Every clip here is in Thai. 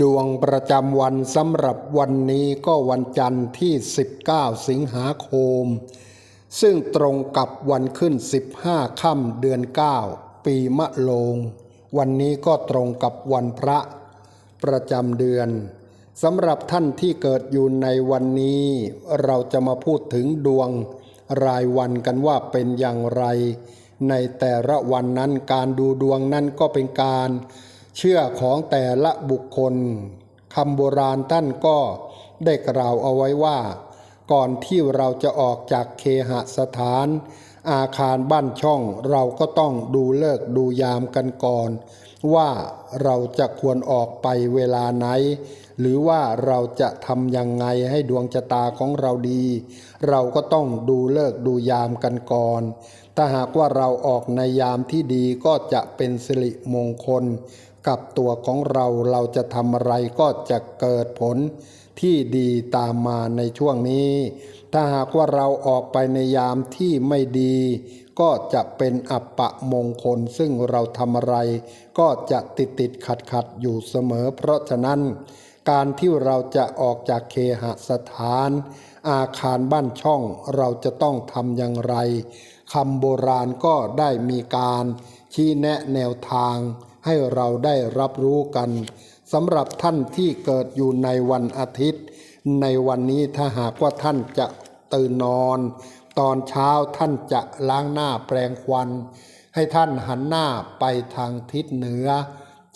ดวงประจำวันสำหรับวันนี้ก็วันจันทร์ที่ 19 สิงหาคม ซึ่งตรงกับวันขึ้น 15 ค่ำเดือน 9 ปีมะโลง วันนี้ก็ตรงกับวันพระ ประจำเดือนสำหรับท่านที่เกิดอยู่ในวันนี้ เราจะมาพูดถึงดวงรายวันกันว่าเป็นอย่างไร ในแต่ละวันนั้นการดูดวงนั้นก็เป็นการ เชื่อของแต่ละบุคคลคำโบราณท่านก็ได้กล่าวเอาไว้ว่า ก่อนที่เราจะออกจากเคหสถาน อาคารบ้านช่องเราก็ต้องดูเลิกดูยามกันก่อน ว่าเราจะควรออกไปเวลาไหน หรือว่าเราจะทำยังไงให้ดวงชะตาของเราดี เราก็ต้องดูเลิกดูยามกันก่อน ถ้าหากว่าเราออกในยามที่ดีก็จะเป็นสิริมงคล กับตัวของเราเราจะทำอะไรก็จะเกิดผลที่ดีตามมาในช่วงนี้ ถ้าหากว่าเราออกไปในยามที่ไม่ดี ก็จะเป็นอัปปะมงคล ซึ่งเราทำอะไร ก็จะติดติดขัดขัดอยู่เสมอ เพราะฉะนั้น การที่เราจะออกจากเคหสถาน อาคารบ้านช่องเราจะต้องทำอย่างไรคำโบราณก็ได้มีการชี้แนะแนวทาง ให้เราได้รับรู้กันสำหรับท่านที่เกิดอยู่ในวันอาทิตย์ ในวันนี้ถ้าหากว่าท่านจะตื่นนอน ตอนเช้าท่านจะล้างหน้าแปรงควัน ให้ท่านหันหน้าไปทางทิศเหนือ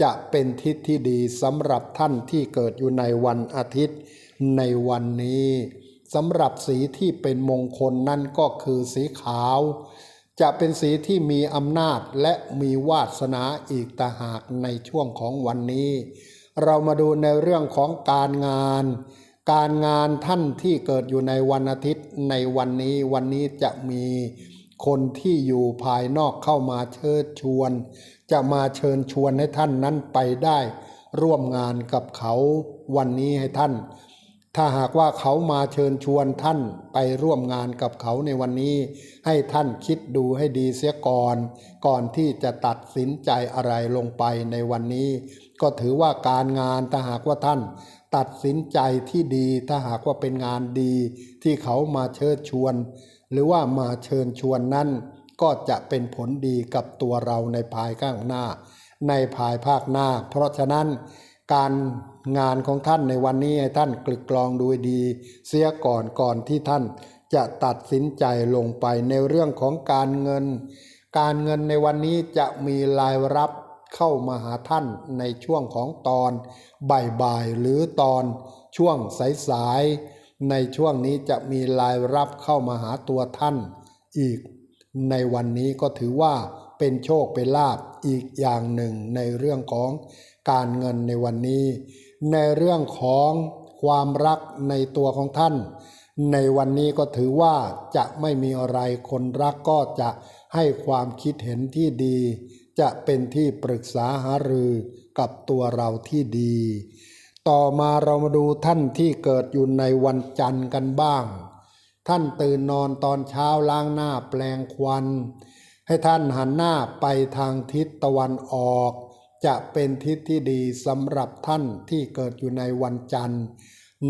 จะเป็นทิศที่ดีสำหรับท่านที่เกิดอยู่ในวันอาทิตย์ ในวันนี้สำหรับสีที่เป็นมงคลนั่นก็คือสีขาว จะเป็นสีที่มีอำนาจและมีวาสนาอีกต่าหากในช่วงของวันนี้ เรามาดูในเรื่องของการงาน การงานท่านที่เกิดอยู่ในวันอาทิตย์ในวันนี้วันนี้จะมีคนที่อยู่ภายนอกเข้ามาเชิญชวน จะมาเชิญชวนให้ท่านนั้นไปได้ ร่วมงานกับเขาวันนี้ให้ท่าน ถ้าหากว่าเขามาเชิญชวนท่านไปร่วมงานกับเขาในวันนี้ ให้ท่านคิดดูให้ดีเสียก่อน ก่อนที่จะตัดสินใจอะไรลงไปในวันนี้ ก็ถือว่าการงานถ้าหากว่าท่าน ตัดสินใจที่ดีถ้าหากว่าเป็นงานดี ที่เขามาเชิญชวน หรือว่ามาเชิญชวนนั้น ก็จะเป็นผลดีกับตัวเราในภายข้างหน้า ในภายภาคหน้า เพราะฉะนั้น การงานของท่านในวันนี้ให้ท่านกลึกกรองดูดี เสียก่อนก่อนที่ท่านจะตัดสินใจลงไปในเรื่องของการเงิน การเงินในวันนี้จะมีรายรับเข้ามาหาท่านในช่วงของตอนบ่ายๆหรือตอนช่วงสายๆในช่วงนี้จะมีรายรับเข้ามาหาตัวท่านอีก ในวันนี้ก็ถือว่าเป็นโชคเป็นลาภอีกอย่างหนึ่งในเรื่องของ การเงินในวันนี้ ในเรื่องของความรักในตัวของท่าน ในวันนี้ก็ถือว่าจะไม่มีอะไรคนรักก็จะให้ความคิดเห็นที่ดี จะเป็นที่ปรึกษาหารือกับตัวเราที่ดี ต่อมาเรามาดูท่านที่เกิดอยู่ในวันจันทร์กันบ้าง ท่านตื่นนอนตอนเช้าล้างหน้าแปลงควัน ให้ท่านหันหน้าไปทางทิศตะวันออก จะเป็นทิศที่ดีสำหรับท่านที่เกิดอยู่ในวันจันทร์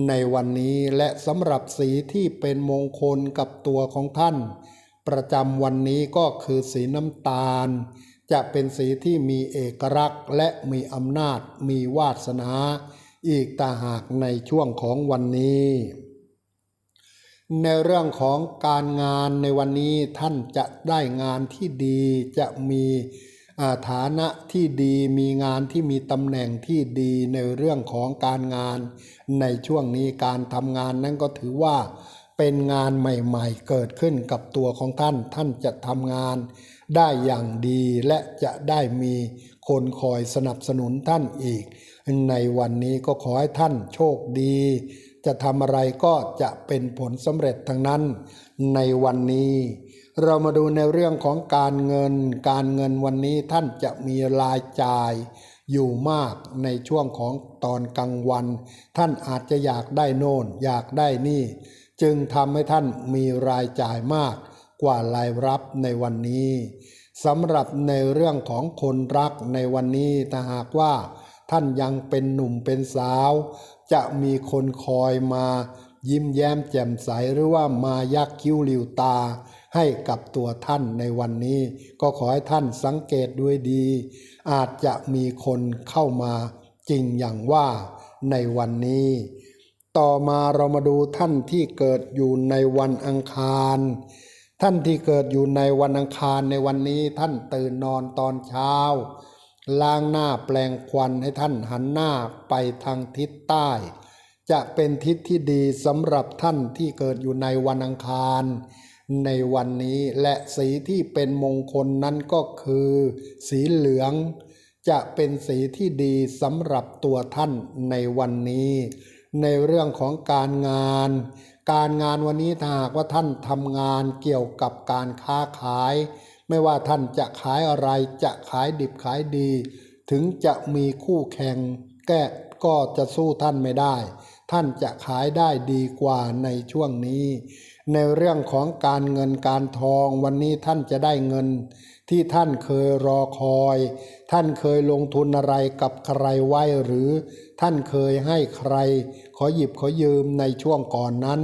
ในวันนี้และสำหรับสีที่เป็นมงคลกับตัวของท่าน ประจำวันนี้ก็คือสีน้ำตาล จะเป็นสีที่มีเอกลักษณ์และมีอำนาจมีวาสนา อีกต่าหากในช่วงของวันนี้ ในเรื่องของการงานในวันนี้ท่านจะได้งานที่ดีจะมี ฐานะที่ดีมีงานที่มีตำแหน่งที่ดีในเรื่องของการงาน ในช่วงนี้การทำงานนั้นก็ถือว่าเป็นงานใหม่ๆ เกิดขึ้นกับตัวของท่าน ท่านจะทำงานได้อย่างดีและจะได้มีคนคอยสนับสนุนท่านอีก ในวันนี้ก็ขอให้ท่านโชคดี จะทำอะไรก็จะเป็นผลสำเร็จทั้งนั้น ในวันนี้ เรามาดูในเรื่องของการเงิน การเงินวันนี้ท่านจะมีรายจ่ายอยู่มากในช่วงของตอนกลางวัน ท่านอาจจะอยากได้โน่น อยากได้นี่ จึงทำให้ท่านมีรายจ่ายมากกว่ารายรับในวันนี้สำหรับในเรื่องของคนรักในวันนี้ถ้าหากว่า ท่านยังเป็นหนุ่มเป็นสาว จะมีคนคอยมา ยิ้มแย้มแจ่มใสหรือว่ามายักคิ้วหลิวตา ให้กับตัวท่านในวันนี้ ก็ขอให้ท่านสังเกตด้วยดี อาจจะมีคนเข้ามาจริงอย่างว่าในวันนี้ ต่อมาเรามาดูท่านที่เกิดอยู่ในวันอังคาร ท่านที่เกิดอยู่ในวันอังคารในวันนี้ท่านตื่นนอนตอนเช้าล้างหน้าแปลงควันให้ท่านหันหน้าไปทางทิศใต้ จะเป็นทิศที่ดีสำหรับท่านที่เกิดอยู่ในวันอังคาร ในวันนี้และสีที่เป็นมงคลนั้นก็คือ สีเหลือง จะเป็นสีที่ดีสำหรับตัวท่านในวันนี้ ในเรื่องของการงาน การงานวันนี้ถ้าหากว่าท่านทำงานเกี่ยวกับการค้าขาย ไม่ว่าท่านจะขายอะไรจะขายดิบขายดี ถึงจะมีคู่แข่งแก้ก็จะสู้ท่านไม่ได้ ท่านจะขายได้ดีกว่าในช่วงนี้ ในเรื่องของการเงินการทองวันนี้ท่านจะได้เงิน ที่ท่านเคยรอคอย ท่านเคยลงทุนอะไรกับใครไว้หรือ ท่านเคยให้ใคร ขอหยิบขอยืมในช่วงก่อนนั้น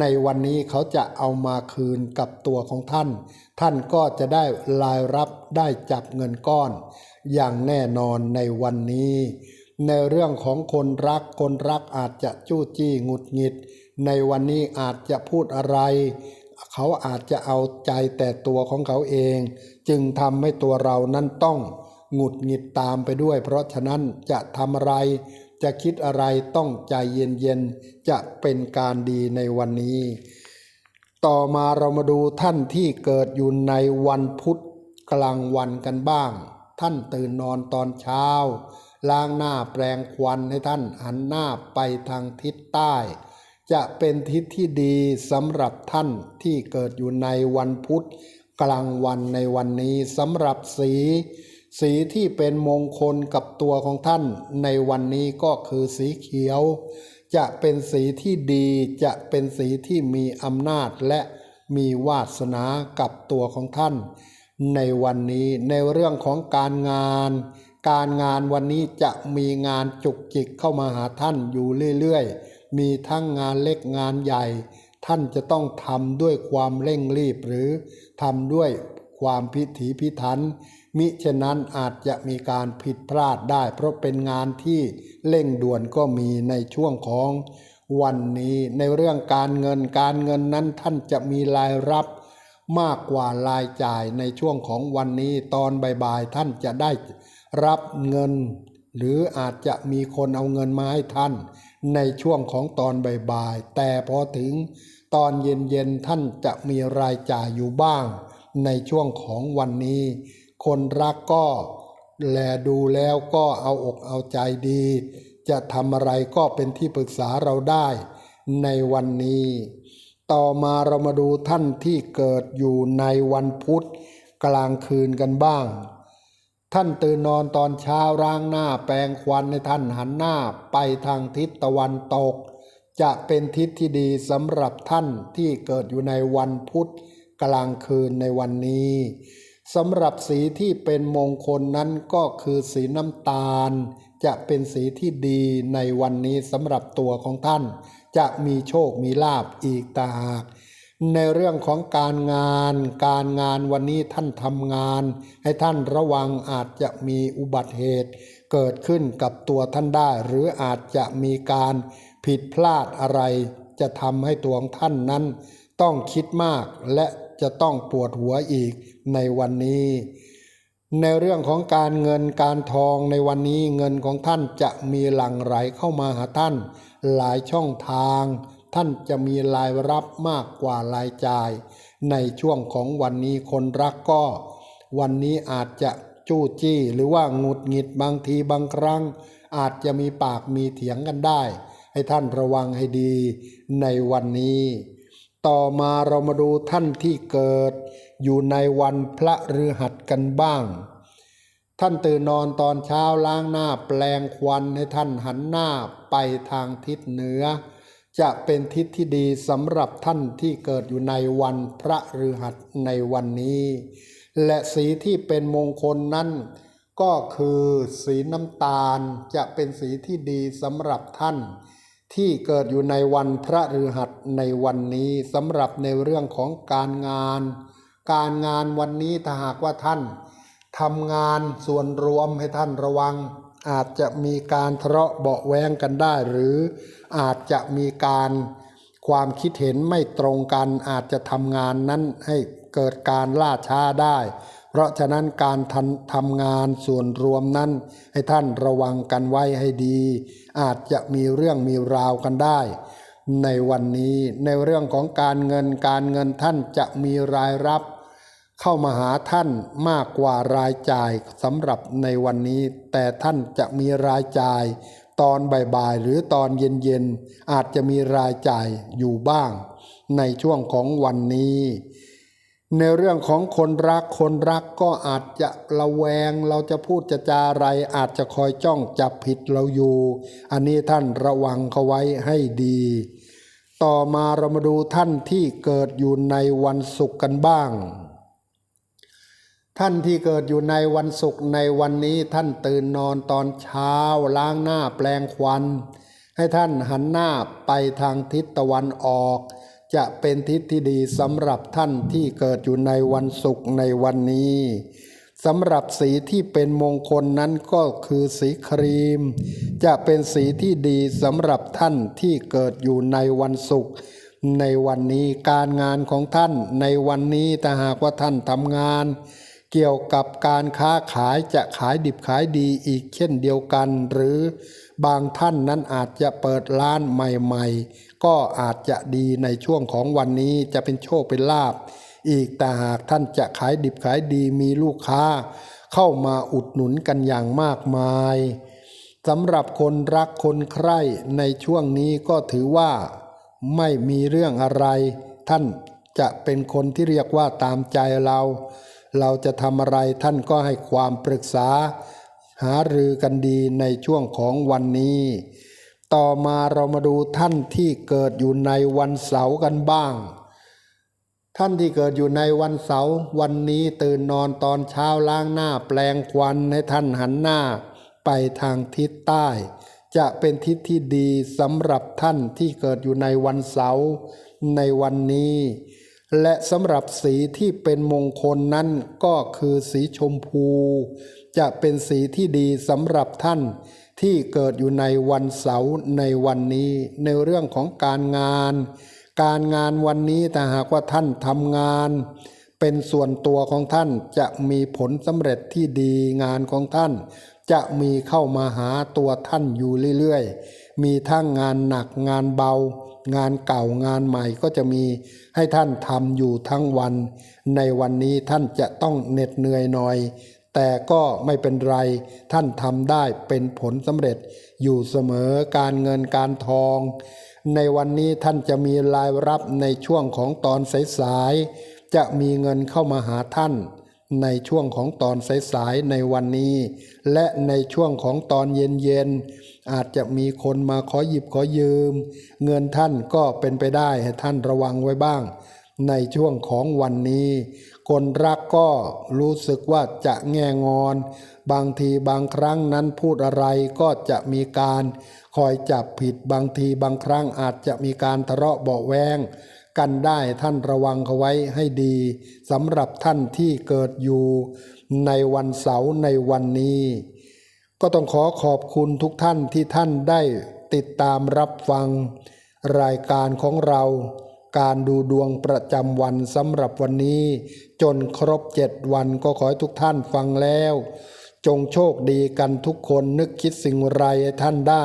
ในวันนี้เขาจะเอามาคืนกับตัวของท่าน ท่านก็จะได้รายรับได้จับเงินก้อน อย่างแน่นอนในวันนี้ ในเรื่องของคนรักคนรักอาจจะจู้จี้หงุดหงิด ในวันนี้อาจจะพูดอะไร เขาอาจจะเอาใจแต่ตัวของเขาเอง จึงทำให้ตัวเรานั้นต้องหงุดหงิดตามไปด้วย เพราะฉะนั้นจะทำอะไร จะคิดอะไรต้องใจเย็นๆ จะเป็นการดีในวันนี้ ต่อมาเรามาดูท่านที่เกิดอยู่ในวันพุธกลางวันกันบ้าง ท่านตื่นนอนตอนเช้า ล้างหน้าแปรงควันให้ท่านหันหน้าไปทางทิศใต้ จะเป็นทิศที่ดีสำหรับท่านที่เกิดอยู่ในวันพุธกลางวันในวันนี้สำหรับสี สีที่เป็นมงคลกับตัวของท่านในวันนี้ก็คือสีเขียว จะเป็นสีที่ดีจะเป็นสีที่มีอำนาจและมีวาสนากับตัวของท่าน ในวันนี้ในเรื่องของการงาน การงานวันนี้จะมีงานจุกจิกเข้ามาหาท่านอยู่เรื่อยๆ มีทั้งงานเล็กงานใหญ่ ท่านจะต้องทำด้วยความเร่งรีบหรือทำด้วยความพิถีพิถัน มิฉะนั้นอาจจะมีการผิดพลาดได้ เพราะเป็นงานที่เร่งด่วนก็มีในช่วงของวันนี้ในเรื่องการเงินการเงินนั้นท่านจะมีรายรับมากกว่ารายจ่ายในช่วงของวันนี้ตอนบ่ายๆท่านจะได้รับเงิน หรืออาจจะมีคนเอาเงินมาให้ท่าน ในช่วงของตอนบ่ายๆ แต่พอถึงตอนเย็นๆ ท่านจะมีรายจ่ายอยู่บ้าง ในช่วงของวันนี้ คนรักก็แลดูแล้วก็เอาอกเอาใจดี จะทำอะไรก็เป็นที่ปรึกษาเราได้ในวันนี้ ต่อมาเรามาดูท่านที่เกิดอยู่ในวันพุธกลางคืนกันบ้าง ท่านตื่นนอนตอนเช้าร่างหน้าแปรงควันในท่านหันหน้าไปทางทิศตะวันตก จะเป็นทิศที่ดีสำหรับท่านที่เกิดอยู่ในวันพุธกลางคืนในวันนี้สำหรับสีที่เป็นมงคลนั้นก็คือสีน้ำตาล จะเป็นสีที่ดีในวันนี้สำหรับตัวของท่าน จะมีโชคมีลาบอีกต่างหาก ในเรื่องของการงาน การงานวันนี้ท่านทำงาน ให้ท่านระวังอาจจะมีอุบัติเหตุ เกิดขึ้นกับตัวท่านได้ หรืออาจจะมีการผิดพลาดอะไร จะทำให้ตัวของท่านนั้น ต้องคิดมากและจะต้องปวดหัวอีกในวันนี้ ในเรื่องของการเงินการทองในวันนี้เงินของท่านจะมีหลั่งไหลเข้ามาหาท่าน หลายช่องทาง ท่านจะมีรายรับมากกว่ารายจ่าย ในช่วงของวันนี้คนรักก็ วันนี้อาจจะจู้จี้ หรือว่าหงุดหงิดบางทีบางครั้ง อาจจะมีปากมีเถียงกันได้ ให้ท่านระวังให้ดีในวันนี้ ต่อมาเรามาดูท่านที่เกิด อยู่ในวันพระฤหัสกันบ้าง ท่านตื่นนอนตอนเช้าล้างหน้าแปลงควันให้ท่านหันหน้าไปทางทิศเหนือ จะเป็นทิศที่ดีสำหรับท่านที่เกิดอยู่ในวันพระฤหัสในวันนี้ และสีที่เป็นมงคลนั้น ก็คือสีน้ำตาลจะเป็นสีที่ดีสำหรับท่าน ที่เกิดอยู่ในวันพระฤหัสในวันนี้สำหรับในเรื่องของการงาน การงานวันนี้ถ้าหากว่าท่านทำงานส่วนรวมให้ท่านระวัง อาจจะมีการทะเลาะเบาแวงกันได้ หรืออาจจะมีการความคิดเห็นไม่ตรงกัน อาจจะทำงานนั้นให้เกิดการล่าช้าได้ เพราะฉะนั้นการทำทำงานส่วนรวมนั้น ให้ท่านระวังกันไว้ให้ดี อาจจะมีเรื่องมีราวกันได้ ในวันนี้ในเรื่องของการเงินการเงินท่านจะมีรายรับ เข้ามาหาท่านมากกว่ารายจ่ายสำหรับในวันนี้ แต่ท่านจะมีรายจ่าย ตอนบ่ายๆหรือตอนเย็นๆอาจจะมีรายจ่ายอยู่บ้าง ในช่วงของวันนี้ ในเรื่องของคนรักคนรักก็อาจจะระแวง เราจะพูดจะจาอะไร อาจจะคอยจ้องจับผิดเราอยู่ อันนี้ท่านระวังเขาไว้ให้ดีต่อมาเรามาดูท่านที่เกิดอยู่ในวันศุกร์กันบ้าง ท่านที่เกิดอยู่ในวันศุกร์ในวันนี้ท่านตื่นนอนตอนเช้าล้างหน้าแปลงควัน ให้ท่านหันหน้าไปทางทิศตะวันออก จะเป็นทิศที่ดีสำหรับท่านที่เกิดอยู่ในวันศุกร์ในวันนี้สำหรับสีที่เป็นมงคลนั้นก็คือสีครีม จะเป็นสีที่ดีสำหรับท่านที่เกิดอยู่ในวันศุกร์ในวันนี้การงานของท่านในวันนี้ถ้าหากว่าท่านทำงาน เกี่ยวกับการค้าขายจะขายดิบขายดีอีกเช่นเดียวกัน หรือบางท่านนั้นอาจจะเปิดร้านใหม่ๆ ก็อาจจะดีในช่วงของวันนี้จะเป็นโชคเป็นลาบอีกแต่หากท่านจะขายดิบขายดีมีลูกค้า เข้ามาอุดหนุนกันอย่างมากมายสำหรับคนรักคนใคร่ในช่วงนี้ก็ถือว่า ไม่มีเรื่องอะไร ท่านจะเป็นคนที่เรียกว่าตามใจเรา เราจะทำอะไรท่านก็ให้ความปรึกษา หารือกันดีในช่วงของวันนี้ ต่อมาเรามาดูท่านที่เกิดอยู่ในวันเสาร์กันบ้าง ท่านที่เกิดอยู่ในวันเสาร์วันนี้ตื่นนอนตอนเช้าล้างหน้าแปลงควันให้ท่านหันหน้า ไปทางทิศใต้ จะเป็นทิศที่ดีสำหรับท่านที่เกิดอยู่ในวันเสาร์ในวันนี้ และสำหรับสีที่เป็นมงคลนั้นก็คือสีชมพู จะเป็นสีที่ดีสำหรับท่านที่เกิดอยู่ในวันเสาร์ในวันนี้ในเรื่องของการงาน การงานวันนี้ถ้าหากว่าท่านทำงาน เป็นส่วนตัวของท่านจะมีผลสำเร็จที่ดีงานของท่าน จะมีเข้ามาหาตัวท่านอยู่เรื่อยๆ มีทั้งงานหนักงานเบา งานเก่างานใหม่ก็จะมีให้ท่านทำอยู่ทั้งวัน ในวันนี้ท่านจะต้องเหน็ดเหนื่อยหน่อย แต่ก็ไม่เป็นไรท่านทำได้เป็นผลสำเร็จอยู่เสมอการเงินการทอง ในวันนี้ท่านจะมีรายรับในช่วงของตอนสายๆจะมีเงินเข้ามาหาท่าน ในช่วงของตอนสายๆในวันนี้ และในช่วงของตอนเย็นๆอาจจะมีคนมาขอหยิบขอยืม เงินท่านก็เป็นไปได้ให้ท่านระวังไว้บ้าง ในช่วงของวันนี้ คนรักก็รู้สึกว่าจะแง่งอน บางทีบางครั้งนั้นพูดอะไรก็จะมีการ คอยจับผิดบางทีบางครั้งอาจจะมีการทะเลาะเบาแวง กันได้ท่านระวังเขาไว้ให้ดีสำหรับท่านที่เกิดอยู่ในวันเสาร์ในวันนี้ ก็ต้องขอขอบคุณทุกท่านที่ท่านได้ติดตามรับฟัง รายการของเราการดูดวงประจำวันสำหรับวันนี้ จนครบเจ็ดวันก็ขอให้ทุกท่านฟังแล้ว จงโชคดีกันทุกคนนึกคิดสิ่งไรท่านได้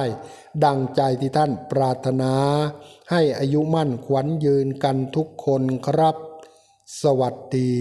ดังใจที่ท่านปรารถนา ให้อายุมั่นขวัญยืนกันทุกคนครับ สวัสดี